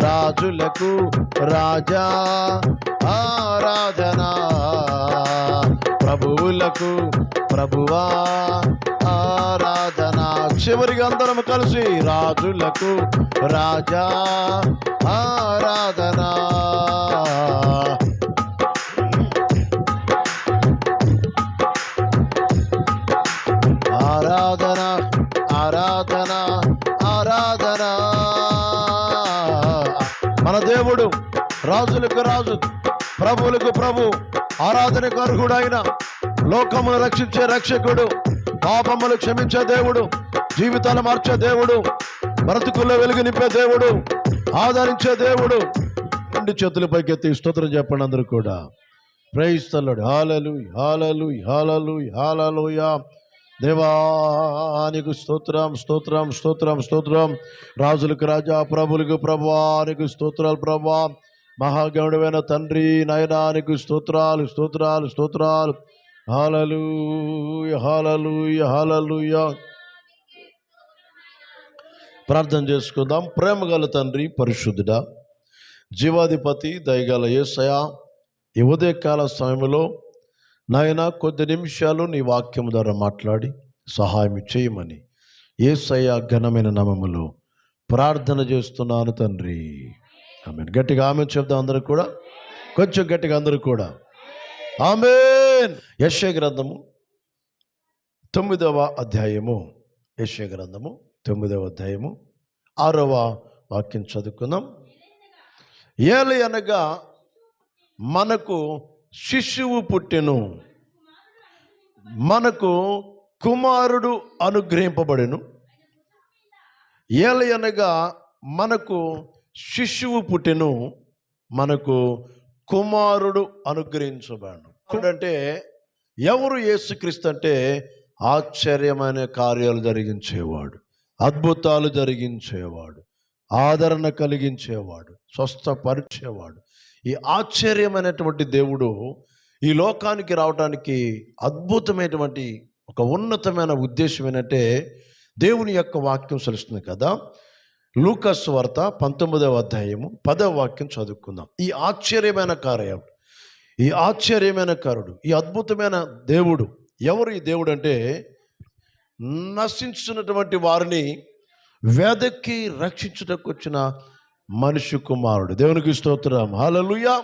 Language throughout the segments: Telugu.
రాజులకు రాజా ఆరాధనా ప్రభువులకు ప్రభువా ఆరాధన చివరిగా అందరం కలిసి రాజులకు రాజా ఆరాధన ఆరాధన ఆరాధన ఆరాధన మన దేవుడు రాజులకు రాజు ప్రభువులకు ప్రభు ఆరాధనకు అర్హుడైన లోకమును రక్షించే రక్షకుడు పాపములు క్షమించే దేవుడు జీవితాలు మార్చే దేవుడు బ్రతుకుల్లో వెలుగు నింపే దేవుడు ఆదరించే దేవుడు. రెండు చేతుల పైకెత్తి స్తోత్రం చెప్పండి అందరూ కూడా. ప్రైస్తలుడు హాలలు హాలలు హాలలు హాలలుయా. దేవానికి స్తోత్రం స్తోత్రం స్తోత్రం స్తోత్రం. రాజులకు రాజా ప్రభులకు ప్రభువానికి స్తోత్రాలు ప్రభా మహాగౌడమైన తండ్రి నయనానికి స్తోత్రాలు స్తోత్రాలు స్తోత్రాలు. హాలలు హాలలు హాలలు ప్రార్థన చేసుకుందాం. ప్రేమ గల తండ్రి పరిశుద్ధుడా జీవాధిపతి దయగల ఏసయ ఈ ఉదయకాల సమయంలో నాయన కొద్ది నిమిషాలు నీ వాక్యం ద్వారా మాట్లాడి సహాయం చేయమని ఏసయ్య ఘనమైన నామములో ప్రార్థన చేస్తున్నాను తండ్రి. ఆమె గట్టిగా ఆమె చెప్దాం అందరూ కూడా. కొంచెం గట్టిగా అందరూ కూడా. ఆమె యశ్య గ్రంథము తొమ్మిదవ అధ్యాయము. యశ్య గ్రంథము తొమ్మిదవ అధ్యాయము ఆరవ వాక్యం చదువుకుందాం. ఏలి అనగా మనకు శిశువు పుట్టెను. మనకు కుమారుడు అనుగ్రహింపబడెను. ఏలయనగా అనగా మనకు శిశువు పుట్టెను మనకు కుమారుడు అనుగ్రహించబడను. అంటే ఎవరు యేసుక్రీస్తు అంటే ఆశ్చర్యమైన కార్యాలు జరిగించేవాడు అద్భుతాలు జరిగించేవాడు ఆదరణ కలిగించేవాడు స్వస్థపరిచేవాడు ఈ ఆశ్చర్యమైనటువంటి దేవుడు ఈ లోకానికి రావడానికి అద్భుతమైనటువంటి ఒక ఉన్నతమైన ఉద్దేశం ఏంటంటే దేవుని యొక్క వాక్యం సలుస్తుంది కదా. లూకస్ వార్త పంతొమ్మిదవ అధ్యాయము పదవ వాక్యం చదువుకుందాం. ఈ ఆశ్చర్యమైన కార్యం ఈ ఆశ్చర్యమైన కారుడు ఈ అద్భుతమైన దేవుడు ఎవరు ఈ దేవుడు అంటే? నశించున్నటువంటి వారిని వేదక్కి రక్షించుటకు వచ్చిన మనిషి కుమారుడు. దేవునికి స్తోత్రం. హలలుయ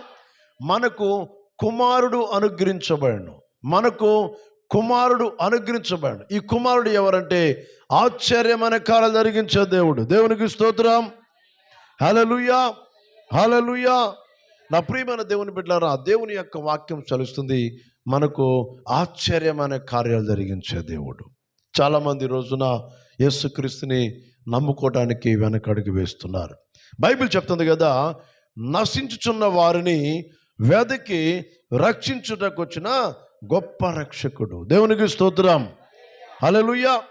మనకు కుమారుడు అనుగ్రహించబడను. మనకు కుమారుడు అనుగ్రహించబడను. ఈ కుమారుడు ఎవరంటే ఆశ్చర్యమైన కాలం జరిగించే దేవుడు. దేవునికి స్తోత్రం. హల్లెలూయా. హల్లెలూయా. నా ప్రియమైన దేవుని బిడ్డారా దేవుని యొక్క వాక్యం చలుస్తుంది మనకు ఆశ్చర్యమైన కార్యాలు జరిగించే దేవుడు. చాలామంది రోజున యేసుక్రీస్తుని నమ్ముకోవడానికి వెనకడుగు వేస్తున్నారు. బైబిల్ చెప్తుంది కదా నశించుచున్న వారిని వెదకి రక్షించుటకు వచ్చిన గొప్ప రక్షకుడు. దేవునికి స్తోత్రం. హల్లెలూయా.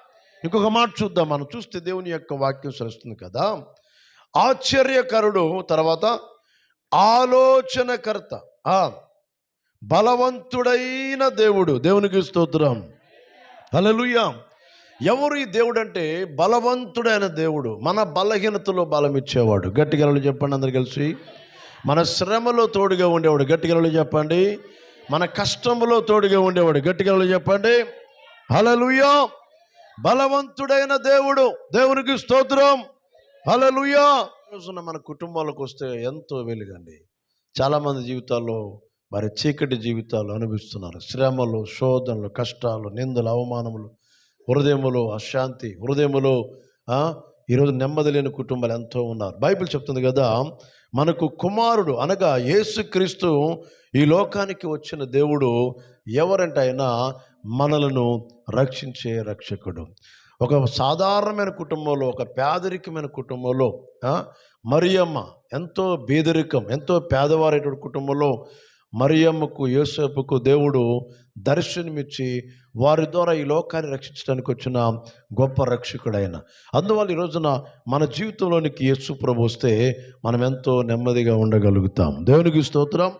ఇంకొక మాట చూద్దాం. మనం చూస్తే దేవుని యొక్క వాక్యం సరిస్తుంది కదా. ఆశ్చర్యకరుడు తర్వాత ఆలోచనకర్త. బలవంతుడైన దేవుడు. దేవునికి స్తోత్రం. హల్లెలూయా. ఎవరు ఈ దేవుడు అంటే బలవంతుడైన దేవుడు. మన బలహీనతలో బలం ఇచ్చేవాడు గట్టిగలలు చెప్పండి అందరు కలిసి. మన శ్రమలో తోడుగా ఉండేవాడు. గట్టిగా చెప్పండి. మన కష్టంలో తోడుగా ఉండేవాడు. గట్టిగలలు చెప్పండి. హలలుయో బలవంతుడైన దేవుడు. దేవునికి స్తోత్రం. హలలుయో రోజున మన కుటుంబాలకు వస్తే ఎంతో వెలుగండి చాలామంది జీవితాల్లో మరి చీకటి జీవితాలు అనుభవిస్తున్నారు. శ్రమలు శోధనలు కష్టాలు నిందలు అవమానములు హృదయములో అశాంతి హృదయములో ఈరోజు నెమ్మది లేని కుటుంబాలు ఎంతో ఉన్నారు. బైబిల్ చెప్తుంది కదా మనకు కుమారుడు అనగా యేసుక్రీస్తు ఈ లోకానికి వచ్చిన దేవుడు ఎవరంటే ఆయన మనలను రక్షించే రక్షకుడు. ఒక సాధారణమైన కుటుంబంలో ఒక పేదరికమైన కుటుంబంలో మరియమ్మ ఎంతో బీదరికం ఎంతో పేదవారైనటువంటి కుటుంబంలో మరియమ్మకు యోసేపుకు దేవుడు దర్శనమిచ్చి వారి ద్వారా ఈ లోకాన్ని రక్షించడానికి వచ్చిన గొప్ప రక్షకుడైన. అందువల్ల ఈ రోజున మన జీవితంలోనికి యేసు ప్రభు వస్తే మనం ఎంతో నెమ్మదిగా ఉండగలుగుతాం. దేవునికి స్తోత్రం.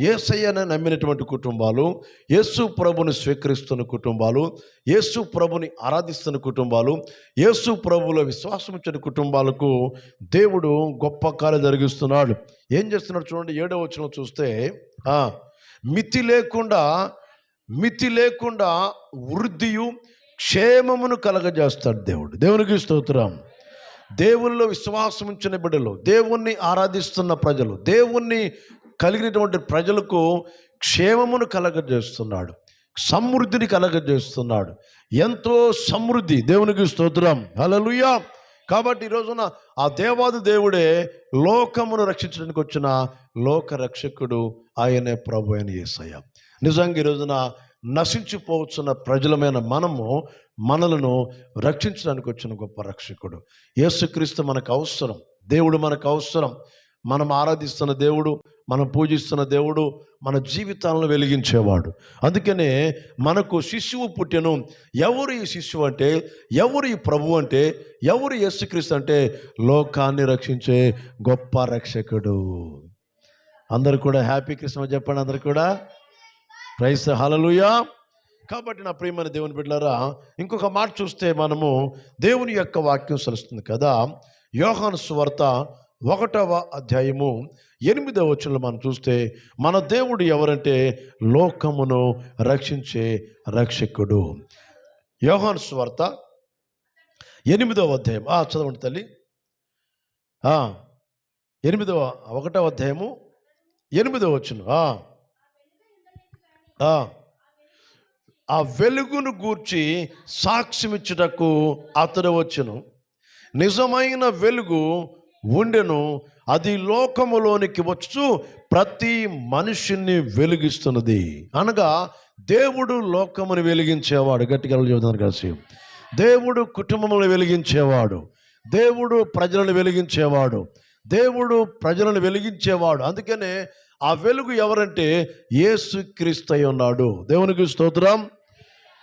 ఏసయ్యని నమ్మినటువంటి కుటుంబాలు యేసు ప్రభుని స్వీకరిస్తున్న కుటుంబాలు యేసు ప్రభుని ఆరాధిస్తున్న కుటుంబాలు యేసు ప్రభులో విశ్వాసం ఇచ్చిన కుటుంబాలకు దేవుడు గొప్ప కార్యం జరిగిస్తున్నాడు. ఏం చేస్తున్నాడు చూడండి ఏడో వచ్చిన చూస్తే మితి లేకుండా మితి లేకుండా వృద్ధియు క్షేమమును కలగజేస్తాడు దేవుడు. దేవునికి స్తోత్రం. దేవుల్లో విశ్వాసం ఉంచిన బిడ్డలు దేవుణ్ణి ఆరాధిస్తున్న ప్రజలు దేవుణ్ణి కలిగినటువంటి ప్రజలకు క్షేమమును కలగజేస్తున్నాడు. సమృద్ధిని కలగజేస్తున్నాడు. ఎంతో సమృద్ధి. దేవునికి స్తోత్రం. హల్లెలూయా! కాబట్టి ఈ రోజున ఆ దేవాది దేవుడే లోకమును రక్షించడానికి వచ్చిన లోక రక్షకుడు ఆయనే ప్రభు అని యేసయ్య నిజంగా ఈ రోజున నశించిపోవచ్చున్న ప్రజలమైన మనము మనలను రక్షించడానికి వచ్చిన గొప్ప రక్షకుడు. యేసుక్రీస్తు మనకు అవసరం. దేవుడు మనకు అవసరం. మనం ఆరాధిస్తున్న దేవుడు మనం పూజిస్తున్న దేవుడు మన జీవితాలను వెలిగించేవాడు. అందుకనే మనకు శిశువు పుట్టెను. ఎవరు ఈ శిశువు అంటే? ఎవరు ఈ ప్రభు అంటే? ఎవరు యేసుక్రీస్తు అంటే? లోకాన్ని రక్షించే గొప్ప రక్షకుడు. అందరు కూడా హ్యాపీ క్రిస్మస్ చెప్పండి అందరు కూడా. ప్రైస్ హలలుయా కాబట్టి నా ప్రియమైన దేవుని బిడ్డలారా ఇంకొక మాట చూస్తే మనము దేవుని యొక్క వాక్యం సలుస్తుంది కదా. యోహాను సువార్త ఒకటవ అధ్యాయము ఎనిమిదవ వచనంలో మనం చూస్తే మన దేవుడు ఎవరంటే లోకమును రక్షించే రక్షకుడు. యోహాను సువార్త ఎనిమిదవ అధ్యాయం. ఆ, చదవండి తల్లి. ఎనిమిదవ ఒకటవ అధ్యాయము ఎనిమిదవ వచ్చును ఆ. వెలుగును గూర్చి సాక్ష్యమిచ్చుటకు అతడు వచ్చును. నిజమైన వెలుగు ఉండెను. అది లోకములోనికి వచ్చు ప్రతి మనిషిని వెలిగిస్తున్నది. అనగా దేవుడు లోకమును వెలిగించేవాడు. గట్టిగా చెబుతాను కలిసి దేవుడు కుటుంబములను వెలిగించేవాడు. దేవుడు ప్రజలను వెలిగించేవాడు. దేవుడు ప్రజలను వెలిగించేవాడు. అందుకనే ఆ వెలుగు ఎవరంటే యేసుక్రీస్తు అయి ఉన్నాడు. దేవునికి స్తోత్రం.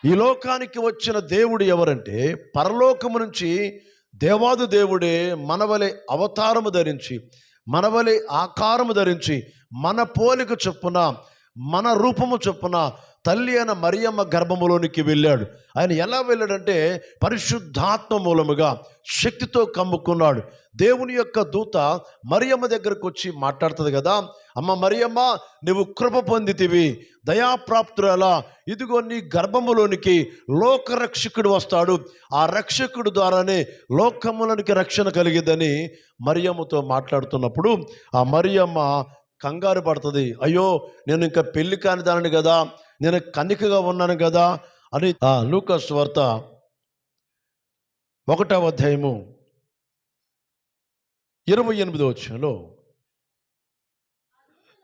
ఈ లోకానికి వచ్చిన దేవుడు ఎవరంటే పరలోకము నుంచి దేవాదు దేవుడే మనవలే అవతారము ధరించి మనవలే ఆకారము ధరించి మన పోలిక చొప్పున మన రూపము చొప్పున తల్లి అయిన మరియమ్మ గర్భములోనికి వెళ్ళాడు. ఆయన ఎలా వెళ్ళాడంటే పరిశుద్ధాత్మ మూలముగా శక్తితో కమ్ముకున్నాడు. దేవుని యొక్క దూత మరియమ్మ దగ్గరకు వచ్చి మాట్లాడుతుంది కదా అమ్మ మరియమ్మ నువ్వు కృప పొందితివి. దయాప్రాప్తురాలా ఇదిగో నీ గర్భములోనికి లోకరక్షకుడు వస్తాడు. ఆ రక్షకుడు ద్వారానే లోకములనికి రక్షణ కలిగిద్దని మరియమ్మతో మాట్లాడుతున్నప్పుడు ఆ మరియమ్మ కంగారు పడుతుంది. అయ్యో నేను ఇంకా పెళ్ళి కాని దానిని కదా నేను కన్నికగా ఉన్నాను కదా అని ఆ లూకస్ వార్త ఒకటవ అధ్యాయము ఇరవై ఎనిమిదో వచ్చంలో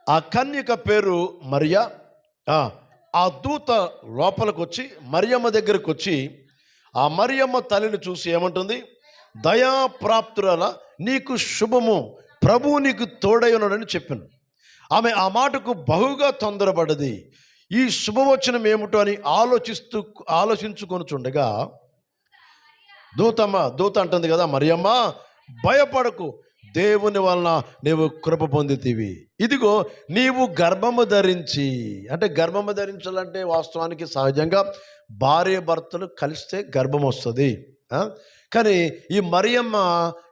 ఆ కన్యక పేరు మరియా. ఆ, ఆ దూత లోపలికి వచ్చి మరియమ్మ దగ్గరకు వచ్చి ఆ మరియమ్మ తల్లిని చూసి ఏమంటుంది? దయాప్రాప్తురాల నీకు శుభము ప్రభువు నీకు తోడై ఉన్నాడని చెప్పాను. ఆమె ఆ మాటకు బహుగా తొందరపడది. ఈ శుభవచనం ఏమిటో అని ఆలోచిస్తూ ఆలోచించుకొనుచుండగా దూతమ్మ దూత అంటుంది కదా మరియమ్మ భయపడకు. దేవుని వలన నీవు కృప పొందితివి. ఇదిగో నీవు గర్భము ధరించి అంటే గర్భము ధరించాలంటే వాస్తవానికి సహజంగా భార్య భర్తలు కలిస్తే గర్భం వస్తుంది. కానీ ఈ మరియమ్మ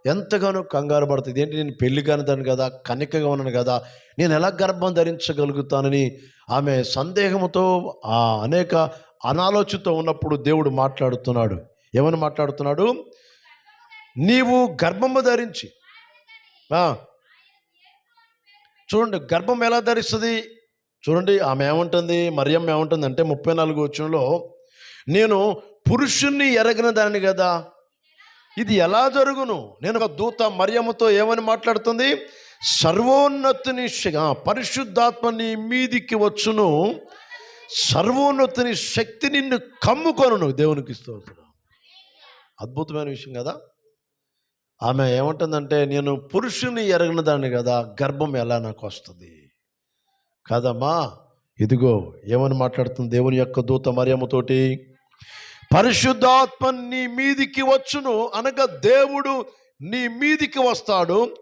ఎంతగానో కంగారు పడుతుంది. ఏంటి నేను పెళ్ళి కానిదాను కదా కనికగా ఉన్నాను కదా నేను ఎలా గర్భం ధరించగలుగుతానని ఆమె సందేహంతో ఆ అనేక అనాలోచితో ఉన్నప్పుడు దేవుడు మాట్లాడుతున్నాడు. ఏమని మాట్లాడుతున్నాడు? నీవు గర్భము ధరించి. చూడండి గర్భం ఎలా ధరిస్తుంది? చూడండి ఆమె ఏముంటుంది? మరియమ్మ ఏముంటుంది అంటే ముప్పై నాలుగు వచ్చంలో నేను పురుషుణ్ణి ఎరగిన దాన్ని కదా ఇది ఎలా జరుగును? నేను ఒక దూత మరియమ్మతో ఏమని మాట్లాడుతుంది? సర్వోన్నతిని పరిశుద్ధాత్మ నీ మీదికి వచ్చును. సర్వోన్నతిని శక్తి నిన్ను కమ్ముకొను దేవునికి స్తోత్రం. అద్భుతమైన విషయం కదా? ఆమె ఏమంటుందంటే నేను పురుషుని ఎరగిన దాన్ని కదా గర్భం ఎలా నాకు వస్తుంది? కాదమ్మా ఇదిగో ఏమని మాట్లాడుతుంది దేవుని యొక్క దూత మరియమ్మతోటి పరిశుద్ధాత్మ నీ మీదికి వచ్చును అనగా దేవుడు నీ మీదికి వస్తాడు.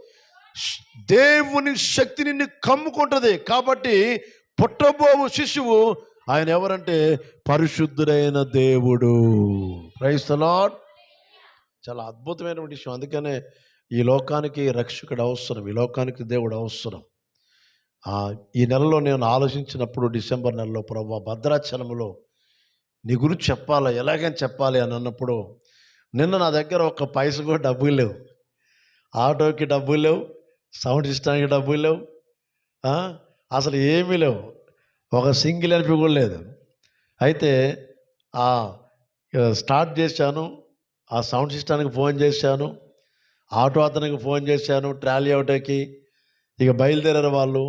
దేవుని శక్తి నిన్ను కమ్ముకుంటుంది. కాబట్టి పుట్టబోవు శిశువు ఆయన ఎవరంటే పరిశుద్ధుడైన దేవుడు. క్రైస్తలాడ్ చాలా అద్భుతమైనటువంటి విషయం. అందుకనే ఈ లోకానికి రక్షకుడు అవసరం. ఈ లోకానికి దేవుడు అవసరం. ఈ నెలలో నేను ఆలోచించినప్పుడు డిసెంబర్ నెలలో ప్రభు భద్రాచలంలో నీ గురించి చెప్పాలా? ఎలాగని చెప్పాలి అని అన్నప్పుడు నిన్న నా దగ్గర ఒక పైస కూడా డబ్బులు లేవు. ఆటోకి డబ్బులు లేవు సౌండ్ సిస్టానికి డబ్బులు లేవు అసలు ఏమీ లేవు. ఒక సింగిల్ అనిపి కూడా లేదు. అయితే ఆ స్టార్ట్ చేశాను ఆ సౌండ్ సిస్టానికి ఫోన్ చేశాను ఆటో అతనికి ఫోన్ చేశాను ట్రాలీ ఆటోకి ఇక బయలుదేరారు వాళ్ళు.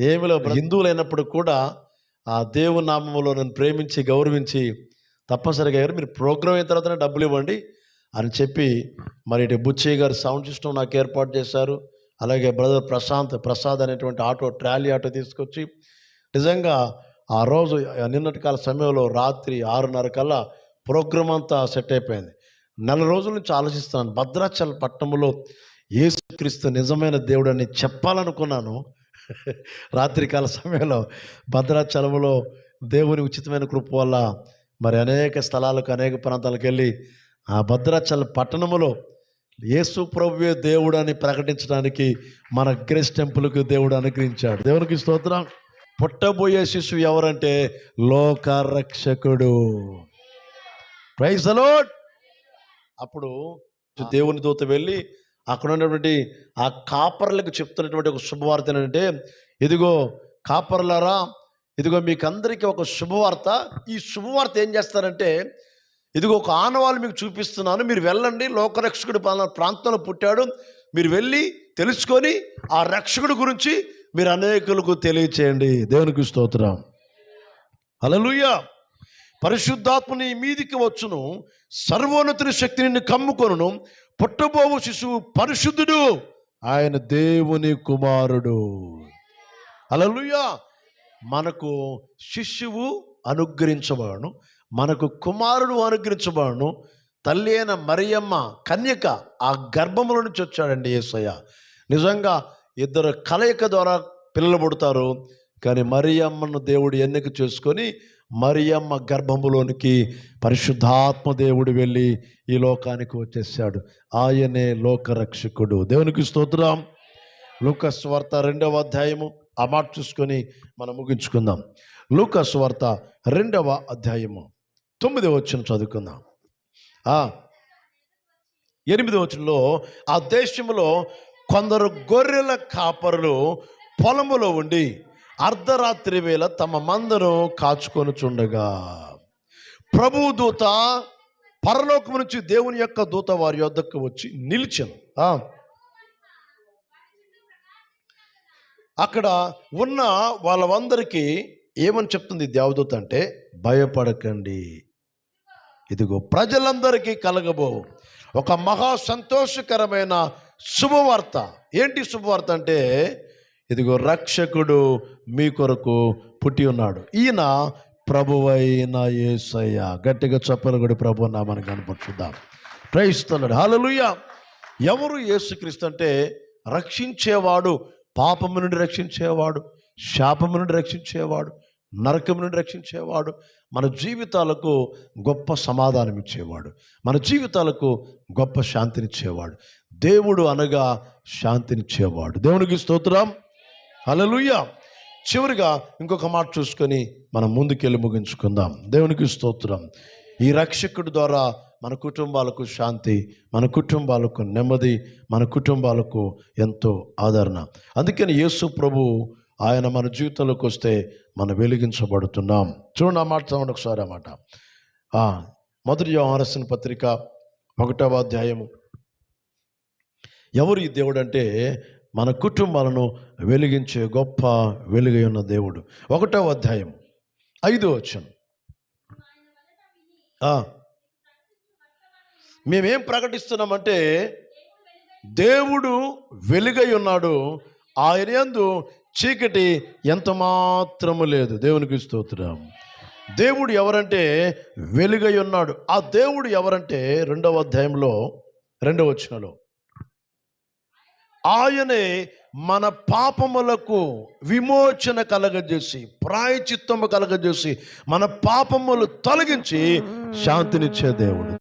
ఏమి లేవు. హిందువులు అయినప్పుడు కూడా ఆ దేవుని నామంలో నన్ను ప్రేమించి గౌరవించి తప్పనిసరిగా గారు మీరు ప్రోగ్రామ్ అయిన తర్వాతనే డబ్బులు ఇవ్వండి అని చెప్పి మరి ఇటు బుచ్చయ్య గారు సౌండ్ సిస్టమ్ నాకు ఏర్పాటు చేశారు. అలాగే బ్రదర్ ప్రశాంత్ ప్రసాద్ అనేటువంటి ఆటో ట్రాలీ ఆటో తీసుకొచ్చి నిజంగా ఆ రోజు నిన్నటి కాల సమయంలో రాత్రి ఆరున్నర కల్లా ప్రోగ్రామ్ అంతా సెట్ అయిపోయింది. నెల రోజుల నుంచి ఆలోచిస్తున్నాను. భద్రాచల పట్టణంలో యేసుక్రీస్తు నిజమైన దేవుడని చెప్పాలనుకున్నాను. రాత్రికాల సమయంలో భద్రాచలంలో దేవుని ఉచితమైన కృప వల్ల మరి అనేక స్థలాలకు అనేక ప్రాంతాలకు వెళ్ళి ఆ భద్రాచల పట్టణములో యేసు ప్రభువే దేవుడు అని ప్రకటించడానికి మన గ్రేస్ టెంపుల్కి దేవుడు అనుగ్రహించాడు. దేవునికి స్తోత్రం. పుట్టబోయే శిశువు ఎవరంటే లోక రక్షకుడు ప్రైజ్ అలోడ్ అప్పుడు దేవుని దూత వెళ్ళి అక్కడ ఉన్నటువంటి ఆ కాపర్లకు చెప్తున్నటువంటి ఒక శుభవార్త ఏంటంటే ఇదిగో కాపర్లారా ఇదిగో మీకు అందరికీ ఒక శుభవార్త. ఈ శుభవార్త ఏం చేస్తారంటే ఇదిగో ఒక ఆనవాళ్ళు మీకు చూపిస్తున్నాను మీరు వెళ్ళండి లోకరక్షకుడు పలానా ప్రాంతంలో పుట్టాడు మీరు వెళ్ళి తెలుసుకొని ఆ రక్షకుడు గురించి మీరు అనేకులకు తెలియచేయండి. దేవునికి స్తోత్రం. అలలుయ్య పరిశుద్ధాత్మ నీ మీదికి వచ్చును సర్వోన్నతుని శక్తి నిన్ను కమ్ముకొనును పుట్టబోవు శిశువు పరిశుద్ధుడు ఆయన దేవుని కుమారుడు. అలలుయా మనకు శిశువు అనుగ్రహించబడను మనకు కుమారుడు అనుగ్రహించబడను. తల్లి అయిన మరియమ్మ కన్యక ఆ గర్భములో నుంచి వచ్చాడండి యేసయ్య నిజంగా ఇద్దరు కలయిక ద్వారా పిల్లలు పుడతారు కానీ మరియమ్మను దేవుడు ఎన్నిక చేసుకొని మరియమ్మ గర్భములోనికి పరిశుద్ధాత్మ దేవుడు వెళ్ళి ఈ లోకానికి వచ్చేసాడు ఆయనే లోకరక్షకుడు. దేవునికి స్తోత్రం. లూకస్వార్త రెండవ అధ్యాయము. ఆ మాట చూసుకొని మనం ముగించుకుందాం. లూకస్వార్త రెండవ అధ్యాయము. తొమ్మిది వచ్చిన చదువుకుందాం. ఎనిమిది వచనంలో ఆ దేశంలో కొందరు గొర్రెల కాపరులు పొలములో ఉండి అర్ధరాత్రి వేళ తమ మందను కాచుకొనుచుండగా ప్రభు దూత పరలోకం నుంచి దేవుని యొక్క దూత వారి యొద్దకు వచ్చి నిలిచను. అక్కడ ఉన్న వాళ్ళందరికీ ఏమని చెప్తుంది దేవదూత అంటే భయపడకండి. ఇదిగో ప్రజలందరికీ కలగబో. ఒక మహా సంతోషకరమైన శుభవార్త. ఏంటి శుభవార్త అంటే ఇదిగో రక్షకుడు మీ కొరకు పుట్టి ఉన్నాడు. ఈయన ప్రభువైన యేసయ్య గట్టిగా చెప్పలు కూడా ప్రభు నామని కనపరుచుద్దాం ప్రయిస్తున్నాడు హల్లెలూయా ఎవరు యేసుక్రీస్తు అంటే రక్షించేవాడు పాపము నుండి రక్షించేవాడు శాపము నుండి రక్షించేవాడు నరకము నుండి రక్షించేవాడు మన జీవితాలకు గొప్ప సమాధానం ఇచ్చేవాడు మన జీవితాలకు గొప్ప శాంతినిచ్చేవాడు దేవుడు అనగా శాంతినిచ్చేవాడు. దేవునికి స్తోత్రం. హలలుయ్య చివరిగా ఇంకొక మాట చూసుకొని మనం ముందుకెళ్ళి ముగించుకుందాం. దేవునికి స్తోత్రం. ఈ రక్షకుడి ద్వారా మన కుటుంబాలకు శాంతి మన కుటుంబాలకు నెమ్మది మన కుటుంబాలకు ఎంతో ఆదరణ. అందుకని యేసు ప్రభు ఆయన మన జీవితంలోకి వస్తే మనం వెలిగించబడుతున్నాం. చూడండి ఆ మాట చదవండి ఒకసారి అన్నమాట మొదటి వ్యవహారసిన పత్రిక ఒకటవ అధ్యాయము. ఎవరు ఈ దేవుడు అంటే? మన కుటుంబాలను వెలిగించే గొప్ప వెలుగై ఉన్న దేవుడు. ఒకటవ అధ్యాయం. ఐదో వచ్చాను మేమేం ప్రకటిస్తున్నామంటే దేవుడు వెలుగై ఉన్నాడు. ఆయన ఎందు చీకటి ఎంత మాత్రము లేదు. దేవునికి స్తోత్రం. దేవుడు ఎవరంటే వెలుగై ఉన్నాడు. ఆ దేవుడు ఎవరంటే రెండవ అధ్యాయంలో రెండవ వచనంలో. ఆయనే మన పాపములకు విమోచన కలగజేసి ప్రాయచిత్తము కలగజేసి మన పాపములు తొలగించి శాంతినిచ్చే దేవుడు.